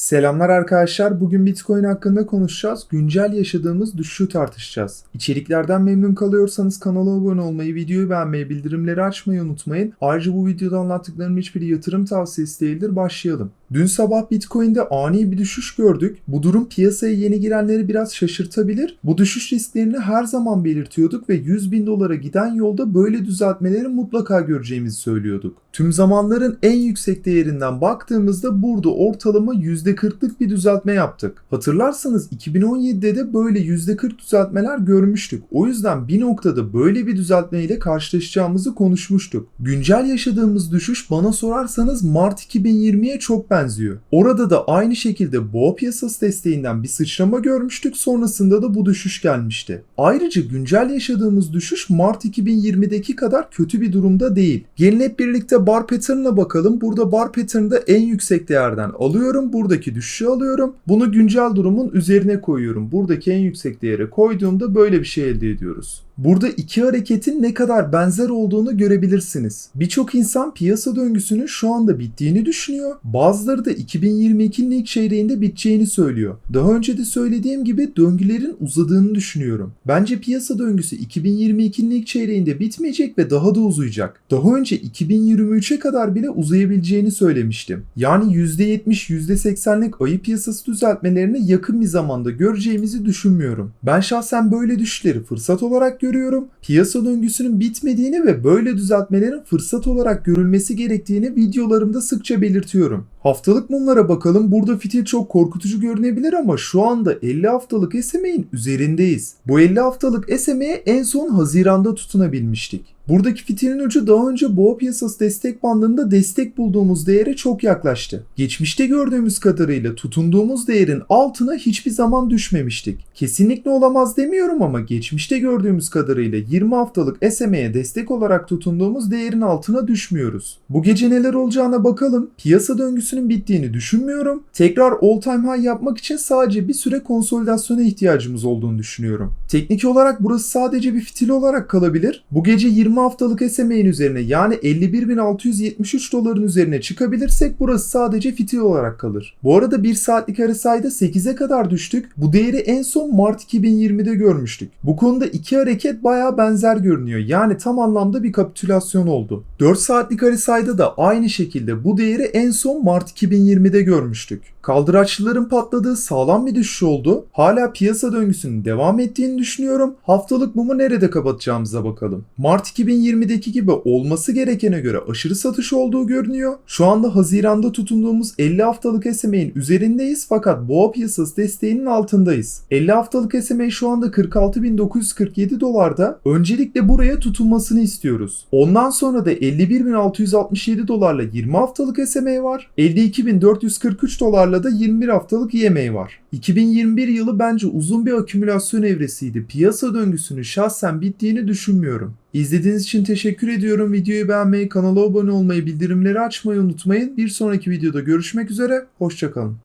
Selamlar arkadaşlar. Bugün Bitcoin hakkında konuşacağız. Güncel yaşadığımız düşüşü tartışacağız. İçeriklerden memnun kalıyorsanız kanala abone olmayı, videoyu beğenmeyi, bildirimleri açmayı unutmayın. Ayrıca bu videoda anlattıklarım hiçbir yatırım tavsiyesi değildir. Başlayalım. Dün sabah Bitcoin'de ani bir düşüş gördük. Bu durum piyasaya yeni girenleri biraz şaşırtabilir. Bu düşüş risklerini her zaman belirtiyorduk ve 100 bin dolara giden yolda böyle düzeltmeleri mutlaka göreceğimizi söylüyorduk. Tüm zamanların en yüksek değerinden baktığımızda burada ortalama %40'lık bir düzeltme yaptık. Hatırlarsanız 2017'de de böyle %40 düzeltmeler görmüştük. O yüzden bir noktada böyle bir düzeltme ile karşılaşacağımızı konuşmuştuk. Güncel yaşadığımız düşüş bana sorarsanız Mart 2020'ye çok benziyor. Orada da aynı şekilde boğa piyasası desteğinden bir sıçrama görmüştük. Sonrasında da bu düşüş gelmişti. Ayrıca güncel yaşadığımız düşüş Mart 2020'deki kadar kötü bir durumda değil. Gelin hep birlikte bar pattern'ına bakalım. Burada bar pattern'da en yüksek değerden alıyorum. Buradaki düşüşü alıyorum. Bunu güncel durumun üzerine koyuyorum. Buradaki en yüksek değere koyduğumda böyle bir şey elde ediyoruz. Burada iki hareketin ne kadar benzer olduğunu görebilirsiniz. Birçok insan piyasa döngüsünün şu anda bittiğini düşünüyor. Bazıları da 2022'nin ilk çeyreğinde biteceğini söylüyor. Daha önce de söylediğim gibi döngülerin uzadığını düşünüyorum. Bence piyasa döngüsü 2022'nin ilk çeyreğinde bitmeyecek ve daha da uzayacak. Daha önce 2023'e kadar bile uzayabileceğini söylemiştim. Yani %70, %80'lik ayı piyasası düzeltmelerini yakın bir zamanda göreceğimizi düşünmüyorum. Ben şahsen böyle düşüşleri fırsat olarak görüyorum. Piyasa döngüsünün bitmediğini ve böyle düzeltmelerin fırsat olarak görülmesi gerektiğini videolarımda sıkça belirtiyorum. Haftalık mumlara bakalım. Burada fitil çok korkutucu görünebilir ama şu anda 50 haftalık SMA'in üzerindeyiz. Bu 50 haftalık SMA'ye en son Haziran'da tutunabilmiştik. Buradaki fitilin ucu daha önce boğa piyasası destek bandında destek bulduğumuz değere çok yaklaştı. Geçmişte gördüğümüz kadarıyla tutunduğumuz değerin altına hiçbir zaman düşmemiştik. Kesinlikle olamaz demiyorum ama geçmişte gördüğümüz kadarıyla 20 haftalık SMA'ye destek olarak tutunduğumuz değerin altına düşmüyoruz. Bu gece neler olacağına bakalım. Piyasa döngüsünün bittiğini düşünmüyorum. Tekrar all time high yapmak için sadece bir süre konsolidasyona ihtiyacımız olduğunu düşünüyorum. Teknik olarak burası sadece bir fitil olarak kalabilir. Bu gece 20 haftalık SMA'nin üzerine yani 51.673 doların üzerine çıkabilirsek burası sadece fitil olarak kalır. Bu arada 1 saatlik RSI'da 8'e kadar düştük. Bu değeri en son Mart 2020'de görmüştük. Bu konuda iki hareket baya benzer görünüyor. Yani tam anlamda bir kapitülasyon oldu. 4 saatlik RSI'da da aynı şekilde bu değeri en son Mart 2020'de görmüştük. Kaldıraçlıların patladığı sağlam bir düşüş oldu. Hala piyasa döngüsünün devam ettiğini düşünüyorum. Haftalık mumu nerede kapatacağımıza bakalım. Mart 2020'deki gibi olması gerekene göre aşırı satış olduğu görünüyor. Şu anda Haziran'da tutunduğumuz 50 haftalık SMA'nin üzerindeyiz fakat boğa piyasası desteğinin altındayız. 50 haftalık SMA şu anda 46.947 dolarda. Öncelikle buraya tutunmasını istiyoruz. Ondan sonra da 51.667 dolarla 20 haftalık SMA var. 52.443 dolarla da 21 haftalık EMA var. 2021 yılı bence uzun bir akümülasyon evresiydi. Piyasa döngüsünün şahsen bittiğini düşünmüyorum. İzlediğiniz için teşekkür ediyorum. Videoyu beğenmeyi, kanala abone olmayı, bildirimleri açmayı unutmayın. Bir sonraki videoda görüşmek üzere. Hoşçakalın.